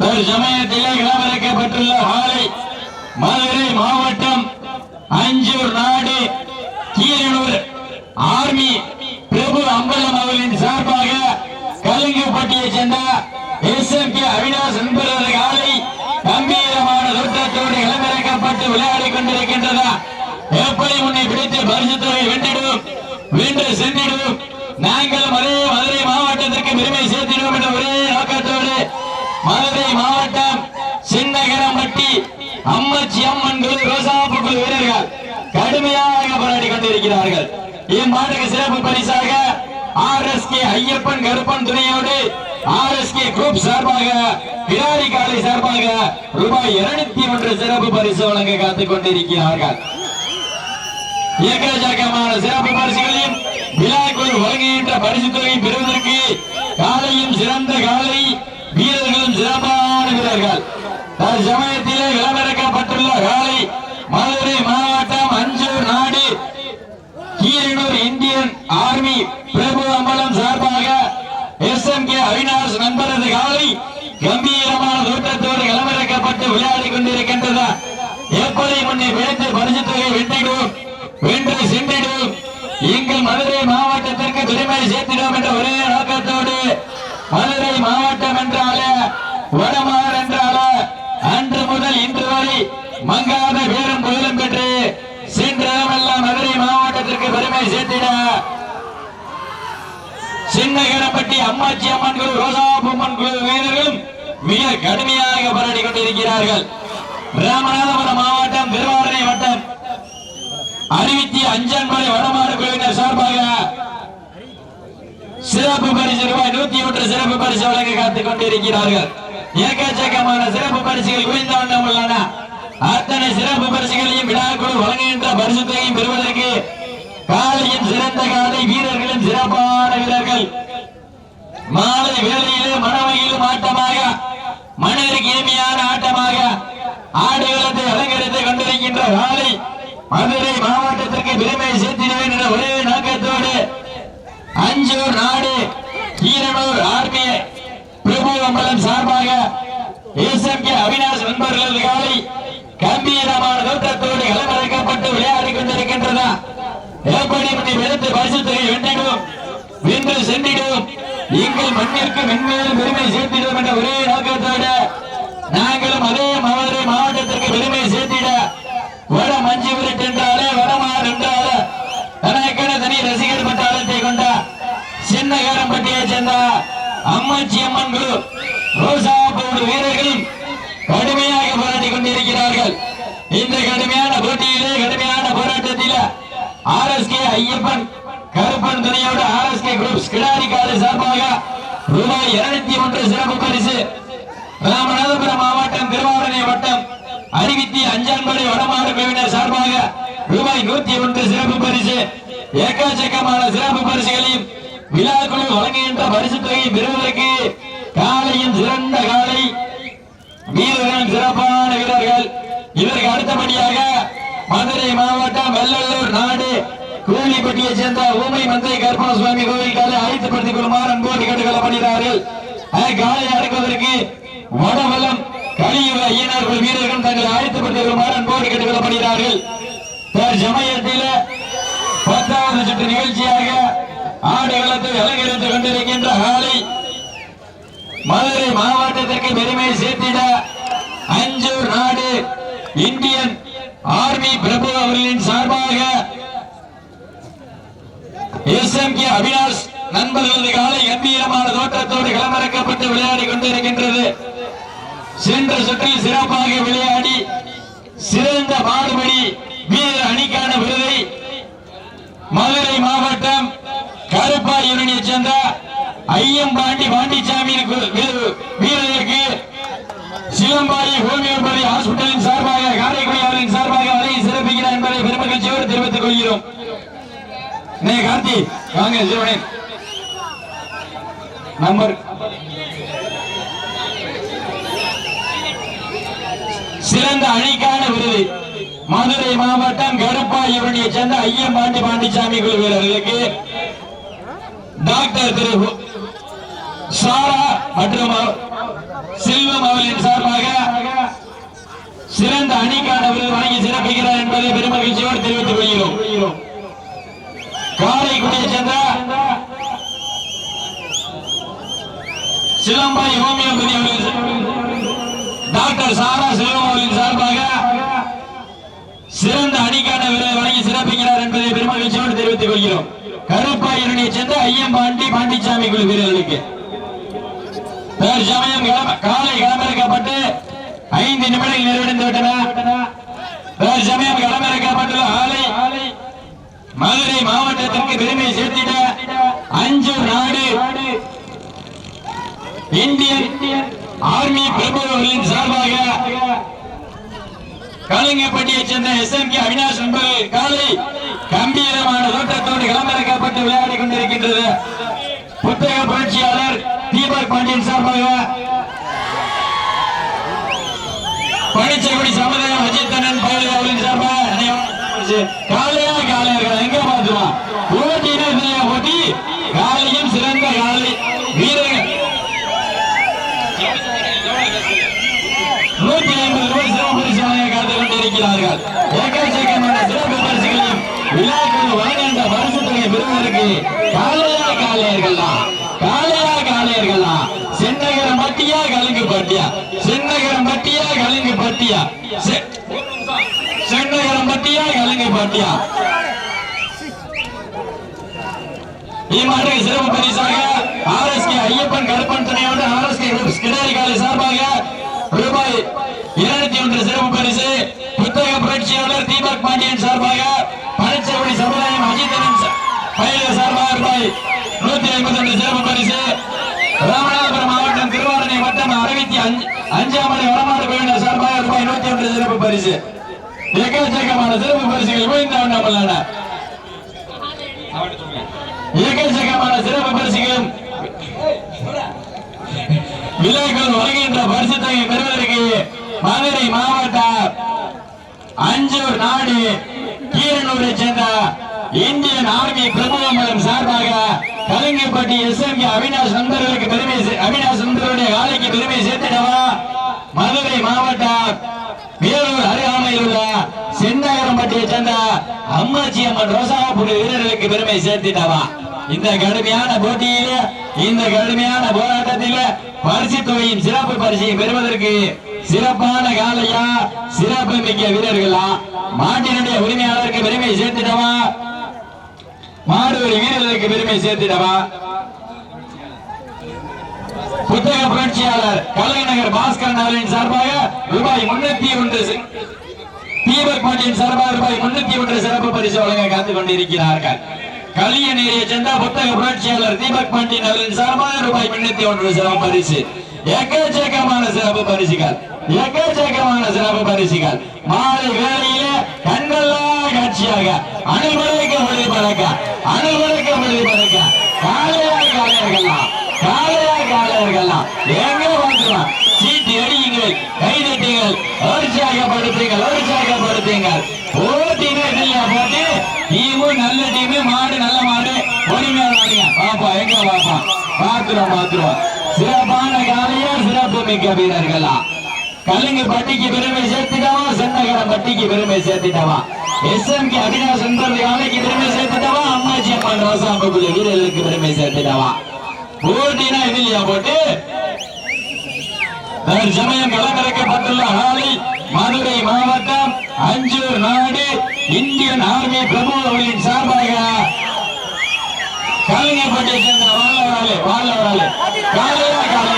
தற்சமயத்திலே ஆலை மதுரை மாவட்டம் அஞ்சூர் நாடு கீரனூர் ஆர்மி பிரபு அம்பலம் அவர்களின் சார்பாக கலிங்கப்பட்டியை சேர்ந்த எஸ் எம் கே அவினாஷ் என்பவரது காலை கம்பீரமான தோற்றத்தோடு களமிறக்கப்பட்டு விளையாடிக் கொண்டிருக்கின்றதா எப்படி உன்னை பிடித்து பரிசுத்தவை வென்றிடும்? வென்று சென்றிடும். நாங்கள் அதே அம்மச்சி அம்மன் குழு ரோசாப்பு குழு வீரர்கள் கடுமையாக போராடி கொண்டிருக்கிறார்கள் இம்மாட்டுக்கு சிறப்பு பரிசாக R S K Ayyappan Karuppan துணையோடு ஆர் எஸ் கே குரூப் சார்பாக பிராரி காலை சார்பாக ரூபாய் இருநூத்தி ஒன்று சிறப்பு பரிசு வழங்க காத்துக் கொண்டிருக்கிறார்கள். ஏக்கச்சக்கமான சிறப்பு பரிசுகளையும் விழாக்குள் வழங்குகின்ற பரிசு தொகையை பெறுவதற்கு காலையும் சிறந்த காலை வீரர்களும் சிறப்பான வீரர்கள். தற்சமயத்தில் காலை மதுரை மாவட்டம் அஞ்சூர் நாடு. கீரனூர் இந்தியன் ஆர்மி பிரபு அம்பலம் சார்பாக எஸ் எம் கே அவினாஷ் நண்பரது காலை கம்பீரமான தோட்டத்தோடு களமிறக்கப்பட்டு எப்படி முன்னே பரிசு தொகை வென்று சென்றிடுவோம் எங்கள் மதுரை மாவட்டத்திற்கு பெருமை சேர்த்திடுவோம் என்ற ஒரே நோக்கத்தோடு மதுரை மாவட்டம் என்றாலே வடமாறு என்றாலே அன்று முதல் இன்று வரை மங்காத வீரம் புகழும் பெற்று சென்றதெல்லாம் மதுரை மாவட்டத்திற்கு பெருமை சேர்த்திட சின்னகரப்பட்டி அம்மாச்சி அம்மன் குழு ரோசாப்பம்மன் குழு வீரர்களும் மிக கடுமையாக போராடி கொண்டிருக்கிறார்கள். ராமநாதபுரம் மாவட்டம் திருவாரணை வட்டம் அறிவித்தி அஞ்சன்மலை வடமாறு குழுவினர் சார்பாக சிறப்பு பரிசு ரூபாய் நூத்தி ஒன்று சிறப்பு பரிசு வழங்க காத்துக் கொண்டிருக்கிறார்கள். ஏக்கச்சக்கமான சிறப்பு அத்தனை சிறப்பு பரிசுகளையும் விழாக்குழு வழங்குகின்ற பரிசுத்தையும் பெறுவதற்கு காலையின் சிறந்த காலை வீரர்களின் சிறப்பான வீரர்கள். மாலை வேலையிலே மனமையிலும் ஆட்டமாக மனதிற்கு இனிமையான ஆட்டமாக ஆடுகளத்தை அலங்கரித்துக் கொண்டிருக்கின்ற காலை மதுரை மாவட்டத்திற்கு பெருமை சேர்த்திடுவேன் என்ற ஒரே நோக்கத்தோடு அஞ்சூர் நாடு கீரனூர் ஆர்மி பிரபு அம்பலம் சார்பாக எஸ்எம்கே அவினாஷ் நண்பர்களது காலை கம்பீரமான தோற்றத்தோடு களமிறக்கப்பட்டு விளையாடிக் கொண்டிருக்கின்றதா எப்படி இப்படி வெளுத்து பரிசு தொகை வென்றிடுவோம். வென்று சென்றிடுவோம். எங்கள் மண்ணிற்கு மென்மேலும் பெருமை சேர்த்திடும் என்ற ஒரே நோக்கத்தோடு நாங்களும் அதே மதுரை மாவட்டத்திற்கு பெருமை சேர்த்திட வட மஞ்சு விரட்டு என்றாலே வடமாறு என்றாலே தனக்கென தனி ரசிகர் பட்டாளத்தை கொண்ட சின்னகாரம்பட்டியை சேர்ந்த அம்மாச்சி அம்மன் குழு ரோசா போடு வீரர்களும் கடுமையாக போராடி கொண்டிருக்கிறார்கள். இந்த கடுமையான போட்டியிலே கடுமையான போராட்டத்தில் R S K Ayyappan Karuppan துணையோடு ஆர் எஸ் கே குரூப்ஸ் கிடாரி காலை சார்பாக ரூபாய் இருநூத்தி ஒன்று சிறப்பு பரிசு. ராமநாதபுரம் மாவட்டம் திருவாரணை வட்டம் அறிவித்தி அஞ்சான்படை வடமாறு பிரிவினர் சார்பாக ரூபாய் நூத்தி ஒன்று சிறப்பு பரிசு. ஏக்கச்சக்கமான சிறப்பு பரிசுகளையும் விழாக்குழு வழங்குகின்ற பரிசு தொகையை பெறுவதற்கு காலையின் சிறந்த காலை வீரர்கள் சிறப்பான வீரர்கள். இதற்கு அடுத்தபடியாக மதுரை மாவட்டம் வெள்ளலூர் நாடு கூலிப்பட்டியை சேர்ந்த ஊமை மந்தை கருப்பண சுவாமி கோவில் காலை ஆயத்தப்படுத்திக் கொள்ளுமாறு அன்போடு கேட்டுக்கொள்ளப்படுகிறார்கள். காலை அடக்குவதற்கு வடவலம் கலியுக ஐயனார்கள் வீரர்கள் தங்களை ஆயத்தப்படுத்திக் கொள்ளுமாறு அன்போடு கேட்டுக்கொள்ளப்படுகிறார்கள். சமயத்தில் பத்தாவது சுற்று நிகழ்ச்சியாக ஆடுகளத்தை அலங்கரித்துக் கொண்டிருக்கின்ற காலை மதுரை மாவட்டத்திற்கு பெருமை சேர்த்திட அஞ்சூர் நாடு இந்தியன் ஆர்மி பிரபு அவர்களின் சார்பாக எஸ் எம் கே அவினாஷ் நண்பர்களது காலை கம்பீரமான தோற்றத்தோடு களமிறக்கப்பட்டு விளையாடி கொண்டிருக்கின்றது. சென்ற சுற்றில் சிறப்பாக விளையாடி சிறந்த மாடுபடி வீரர் அணிக்கான விருதை மதுரை மாவட்டம் கருப்பாயூரணியை சேர்ந்த ஐயம்பாண்டி பாண்டிச்சாமி வீரருக்கு சிவம்பாய் ஹோமியோபதி ஹாஸ்பிட்டலின் சார்பாக காரைக்குடி அவர்களின் சார்பாக வரையை சிறப்பிக்கிறார் என்பதை பெருமகிழ்ச்சியோடு தெரிவித்துக் கொள்கிறோம் நே கார்த்தி வாங்க சிவனேன் நம்பர் சிறந்த அணிக்கான விருது. மதுரை மாவட்டம் கருப்பாயூரணியை சேர்ந்த ஐயம்பாண்டி பாண்டிசாமி குழு வீரர்களுக்கு டாக்டர் திரு சாரா மற்றும் செல்வம் அவர்களின் சார்பாக சிறந்த அணிக்கான விருது வழங்கி சிறப்பிக்கிறார் என்பதை பெருமகிழ்ச்சியோடு தெரிவித்துக் கொள்கிறோம். ஹோமியோபதி டாக்டர் சாரா செல்வம் அவர்களின் சார்பாக சிறந்த அணிக்கான வழங்கி சிறப்பிக்கிறார் என்பதை பெருமகிழ்ச்சியோடு தெரிவித்துக் கொள்கிறோம். கருப்பாயிரணியை சேர்ந்த பாண்டிச்சாமி குழு வீரர்களுக்கு. தற்சமயம் கிளம்ப- காலை களமிறக்கப்பட்டு ஐந்து நிமிடங்கள் நிறைவடைந்து விட்டன. தற்சமயம் களமிறக்கப்பட்டுள்ள மதுரை மாவட்டத்திற்கு பெருமை சேர்த்திட அஞ்சு நாடு இந்தியன் ஆர்மி பிரபுகளின் சார்பாக கலிங்கப்பட்டியைச் சேர்ந்த எஸ் எம் கே அவினாஷ் என்பது காலை கம்பீரமான தோட்டத்தோடு களமிறக்கப்பட்டு விளையாடிக் கொண்டிருக்கின்றது. புத்தக புரட்சியாளர் தீபக் பாண்டியன் சார்பாக பனிச்சகுடி சமுதாயம் அஜித்தனன் பயிர் அவர்களின் சார்பாக அனைவரும் காலையா காலையர்கள் எங்க பார்த்துருவான் போட்டியினர் இல்லையா போட்டி காலையும் சிறந்த காலை வீரர்கள் நூத்தி ஐம்பது ரூபாய் சிறப்பு பரிசு வழங்க காத்துக் கொண்டிருக்கிறார்கள் எக்கச்சக்கமான சிறப்பு பரிசுகளையும் விழாக்கள் வழங்குகின்ற பரிசு தொகை பெறுவதற்கு காலையா காலையர்கள் காலையா காலையர்கள் தான் சென்னகரம் பட்டியா? கலுங்கு பட்டியா சென்னகரம் பட்டியா? கலுங்கு பட்டியா சென்னகரம் பட்டியா கலுங்கு பட்டியா? இம்மாட்டுக்கு சிறப்பு பரிசாக ஆர்எஸ்கே ஐயப்பன் கருப்பன் துணையோடு ஆர்எஸ்கே கிடாரி காலை சார்பாக ரூபாய் இருநூத்தி ஒன்று சிறப்பு பரிசு. புத்தக புரட்சியாளர் தீபக் பாண்டியன் சார்பாக பனிச்சகுடி சமுதாயம் அஜித்தனன் சா- சார்பாக ரூபாய் நூத்தி ஐம்பத்தி ஒன்று சிறப்பு பரிசு. ராமநாதபுரம் மாவட்டம் திருவாரணை வட்டம் அறுபத்தி அஞ்சு அஞ்சாமலை வடமாடு கோயிலின் சார்பாக ரூபாய் நூத்தி ஒன்று சிறப்பு பரிசு. எக்கச்சக்கமான சிறப்பு பரிசுகள் போய் வண்ணம் பண்ணலாம் எக்கச்சக்கமான சிறப்பு பரிசுகளும் விலைகள் வருகின்ற பரிசு தொகை பெறுவதற்கு மதுரை மாவட்ட அஞ்சூர் நாடு கீரனூரை சேர்ந்த இந்தியன் ஆர்மி பிரபுவம்பலம் சார்பாக Kalingapatti S M K Avinash நண்பர்களுக்கு பெருமை அவினாஷ் நண்பர்களுடைய ஆலைக்கு பெருமை சேர்த்திடவா? மதுரை மாவட்ட வேலூர் அருகாமையில் உள்ள சென்னகரம்பட்டியை சேர்ந்த அம்மாச்சி அம்மன் ரோசாபுரி வீரர்களுக்கு பெருமை சேர்த்திடவா இந்த கடுமையான போட்டியில இந்த கடுமையான போராட்டத்தில பரிசு தொகையும் சிறப்பு பரிசையும் பெறுவதற்கு சிறப்பான காலையா சிறப்பு மிக்க வீரர்களா? மாட்டினுடைய உரிமையாளருக்கு பெருமை சேர்த்திடவா மாடுவரி வீரர்களுக்கு பெருமை சேர்த்திடவா புத்தக புரட்சியாளர் கலைநகர் பாஸ்கரன் அவர்களின் சார்பாக ரூபாய் முன்னூத்தி ஒன்று சி- தீபக் பாண்டியன் சார்பாக ரூபாய் முன்னூத்தி ஒன்று சிறப்பு பரிசு வழங்க காத்துக் கொண்டிருக்கிறார்கள். கலிய கலியநீரை சென்ற புத்தக புரட்சியாளர் தீபக் பாண்டியன் அவர்களின் சார்பாக ரூபாய் முன்னூத்தி ஒன்று சிறப்பு பரிசு. எக்கச்சக்கமான சிறப்பு பரிசுகள். எக்கச்சக்கமான சிறப்பு பரிசுகள். மாலை வேலையிலே கண்கொள்ளா காட்சியாக அனுமதிக்க மொழி பழக்க அனுமதிக்க மொழி பழக்க காலையா காலையர்களா காலையா காலையர்களா எங்க வாங்கலாம் சீட்டு அடியுங்கள் கைதட்டுங்கள் படுத்துங்கள். உற்சாகப்படுத்துங்கள் போட்டினே இல்லையா போட்டி டீமும் நல்ல டீமு மாடு நல்ல மாடு. பொறுமையா வாடுங்க பாப்பா எங்க பாப்பா சிறப்பான சிறப்பு மிக்க வீரர்களா. கலிங்கு பட்டிக்கு பெருமை சேர்த்துட்டவா? சென்னகரம் பட்டிக்கு பெருமை சேர்த்துட்டவா? எஸ் எம் கே அவினாஷ் என்பது காலைக்கு பெருமை சேர்த்துட்டவா? அம்மாச்சி அம்மன் ரோசாம்புக்குள்ள வீரர்களுக்கு பெருமை சேர்த்துட்டவா? போட்டினா இது போட்டு? தற்சமயம் களமிறக்கப்பட்டுள்ள ஆலை மதுரை மாவட்டம் அஞ்சூர் நாடு இந்தியன் ஆர்மி பிரபு அவர்களின் சார்பாக கலைஞர் பட்டியை சேர்ந்த வாழ்வராலே வாழ்வராலே. காலையா காலையா